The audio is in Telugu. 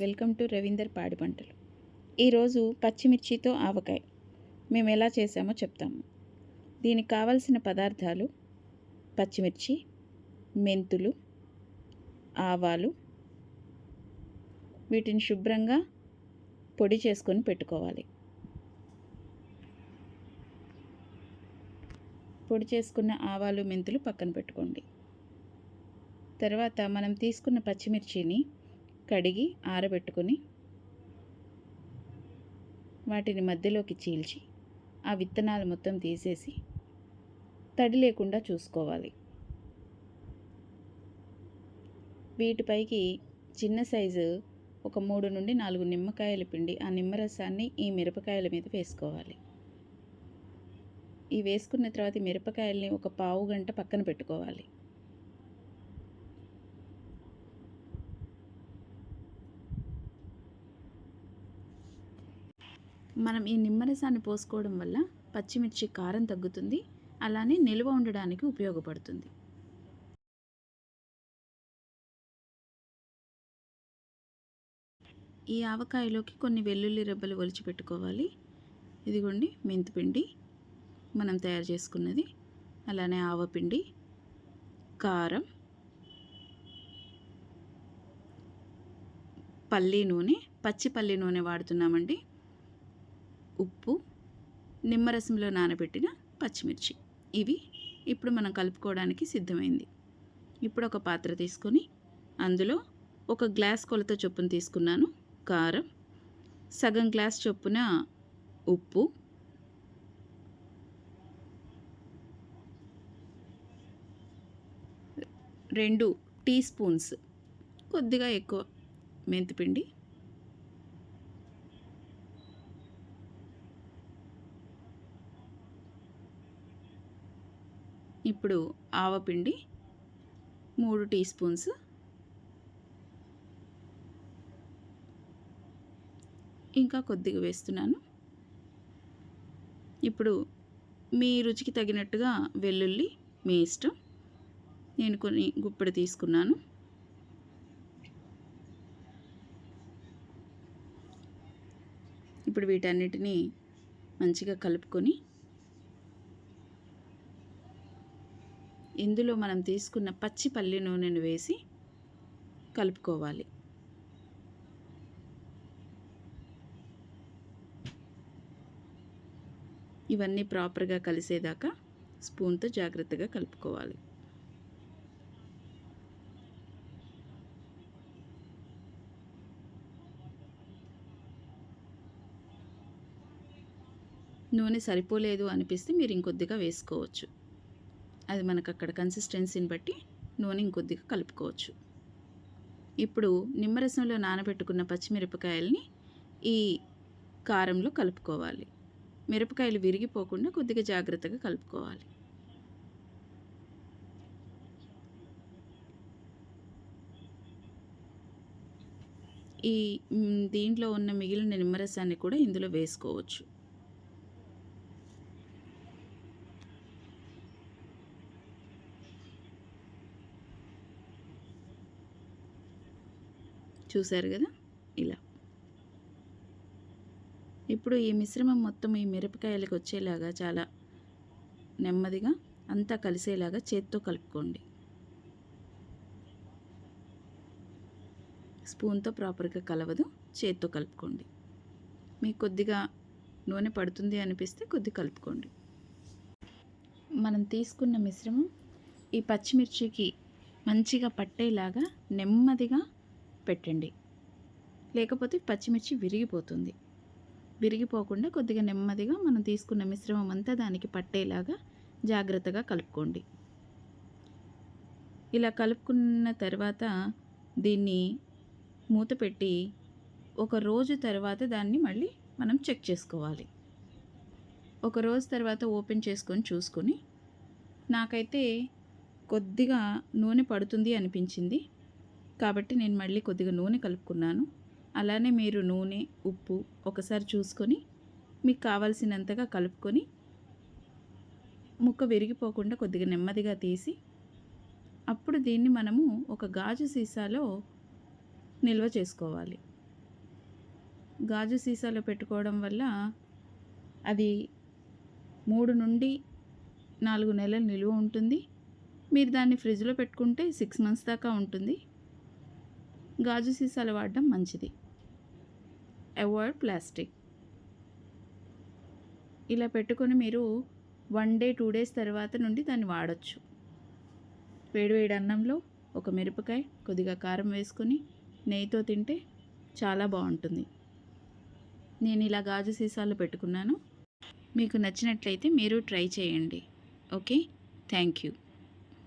వెల్కమ్ టు రవీందర్ పాడి పంటలు. ఈరోజు పచ్చిమిర్చితో ఆవకాయ. మేము ఎలా చేసామో చెప్తాము దీనికి కావలసిన పదార్థాలు పచ్చిమిర్చి మెంతులు ఆవాలు వీటిని శుభ్రంగా పొడి చేసుకొని పెట్టుకోవాలి. పొడి చేసుకున్న ఆవాలు మెంతులు పక్కన పెట్టుకోండి. తర్వాత మనం తీసుకున్న పచ్చిమిర్చిని కడిగి ఆరబెట్టుకొని వాటిని మధ్యలోకి చీల్చి ఆ విత్తనాలు మొత్తం తీసేసి తడి లేకుండా చూసుకోవాలి. వీటిపైకి చిన్న సైజు ఒక మూడు నుండి నాలుగు నిమ్మకాయల పిండి ఆ నిమ్మరసాన్ని ఈ మిరపకాయల మీద వేసుకోవాలి. ఈ వేసుకున్న తర్వాత మిరపకాయల్ని ఒక పావు గంట పక్కన పెట్టుకోవాలి. మనం ఈ నిమ్మరసాన్ని పోసుకోవడం వల్ల పచ్చిమిర్చి కారం తగ్గుతుంది అలానే నిల్వ ఉండడానికి ఉపయోగపడుతుంది. ఈ ఆవకాయలోకి కొన్ని వెల్లుల్లి రెబ్బలు ఒలిచి పెట్టుకోవాలి. ఇదిగోండి మెంతిపిండి మనం తయారు చేసుకున్నది. అలానే ఆవపిండి కారం పల్లి నూనె పచ్చి పల్లి నూనె వాడుతున్నామండి. ఉప్పు నిమ్మరసంలో నానబెట్టిన పచ్చిమిర్చి. ఇవి ఇప్పుడు మనం కలుపుకోవడానికి సిద్ధమైంది. ఇప్పుడు ఒక పాత్ర తీసుకొని అందులో ఒక గ్లాస్ కొలత చొప్పున తీసుకున్నాను. కారం సగం గ్లాస్ చొప్పున ఉప్పు రెండు టీ స్పూన్స్ కొద్దిగా ఎక్కువ మెంతిపిండి ఇప్పుడు ఆవపిండి మూడు టీ స్పూన్స్. ఇంకా కొద్దిగా వేస్తున్నాను. ఇప్పుడు మీ రుచికి తగినట్టుగా వెల్లుల్లి మీ ఇష్టం నేను కొన్ని గుప్పెడు తీసుకున్నాను. ఇప్పుడు వీటన్నిటిని మంచిగా కలుపుకొని ఇందులో మనం తీసుకున్న పచ్చి పల్లి నూనెను వేసి కలుపుకోవాలి. ఇవన్నీ ప్రాపర్గా కలిసేదాకా స్పూన్తో జాగ్రత్తగా కలుపుకోవాలి. నూనె సరిపోలేదు అనిపిస్తే మీరు ఇంకొద్దిగా వేసుకోవచ్చు. అది మనకు అక్కడ కన్సిస్టెన్సీని బట్టి నూనె ఇంకొద్దిగా కలుపుకోవచ్చు. ఇప్పుడు నిమ్మరసంలో నానబెట్టుకున్న పచ్చిమిరపకాయల్ని ఈ కారంలో కలుపుకోవాలి. మిరపకాయలు విరిగిపోకుండా కొద్దిగా జాగ్రత్తగా కలుపుకోవాలి. ఈ దీంట్లో ఉన్న మిగిలిన నిమ్మరసాన్ని కూడా ఇందులో వేసుకోవచ్చు. చూశారు కదా? ఇలా. ఇప్పుడు ఈ మిశ్రమం మొత్తం ఈ మిరపకాయలకు వచ్చేలాగా చాలా నెమ్మదిగా అంతా కలిసేలాగా చేత్తో కలుపుకోండి. స్పూన్తో ప్రాపర్గా కలవదు చేత్తో కలుపుకోండి. మీకు కొద్దిగా నూనె పడుతుంది అనిపిస్తే కొద్ది కలుపుకోండి. మనం తీసుకున్న మిశ్రమం ఈ పచ్చిమిర్చికి మంచిగా పట్టేలాగా నెమ్మదిగా పెట్టండి. లేకపోతే పచ్చిమిర్చి విరిగిపోతుంది. విరిగిపోకుండా కొద్దిగా నెమ్మదిగా మనం తీసుకున్న మిశ్రమం అంతా దానికి పట్టేలాగా జాగ్రత్తగా కలుపుకోండి. ఇలా కలుపుకున్న తర్వాత దీన్ని మూత పెట్టి ఒక రోజు తర్వాత దాన్ని మళ్ళీ మనం చెక్ చేసుకోవాలి. ఒక రోజు తర్వాత ఓపెన్ చేసుకొని చూసుకొని నాకైతే కొద్దిగా నూనె పడుతుంది అనిపించింది. కాబట్టి నేను మళ్ళీ కొద్దిగా నూనె కలుపుకున్నాను. అలానే మీరు నూనె ఉప్పు ఒకసారి చూసుకొని మీకు కావాల్సినంతగా కలుపుకొని ముక్క విరిగిపోకుండా కొద్దిగా నెమ్మదిగా తీసి అప్పుడు దీన్ని మనము ఒక గాజు సీసాలో నిల్వ చేసుకోవాలి. గాజు సీసాలో పెట్టుకోవడం వల్ల అది మూడు నుండి నాలుగు నెలలు నిలువ ఉంటుంది. మీరు దాన్ని ఫ్రిడ్జ్లో పెట్టుకుంటే సిక్స్ మంత్స్ దాకా ఉంటుంది. గాజు సీసాలు వాడడం మంచిది. అవాయిడ్ ప్లాస్టిక్ ఇలా పెట్టుకొని మీరు వన్ డే టూ డేస్ తర్వాత నుండి దాన్ని వాడచ్చు. వేడివేడి అన్నంలో ఒక మిరపకాయ కొద్దిగా కారం వేసుకొని నెయ్యితో తింటే చాలా బాగుంటుంది. నేను ఇలా గాజు సీసాలు పెట్టుకున్నాను. మీకు నచ్చినట్లయితే మీరు ట్రై చేయండి. ఓకే? Thank you.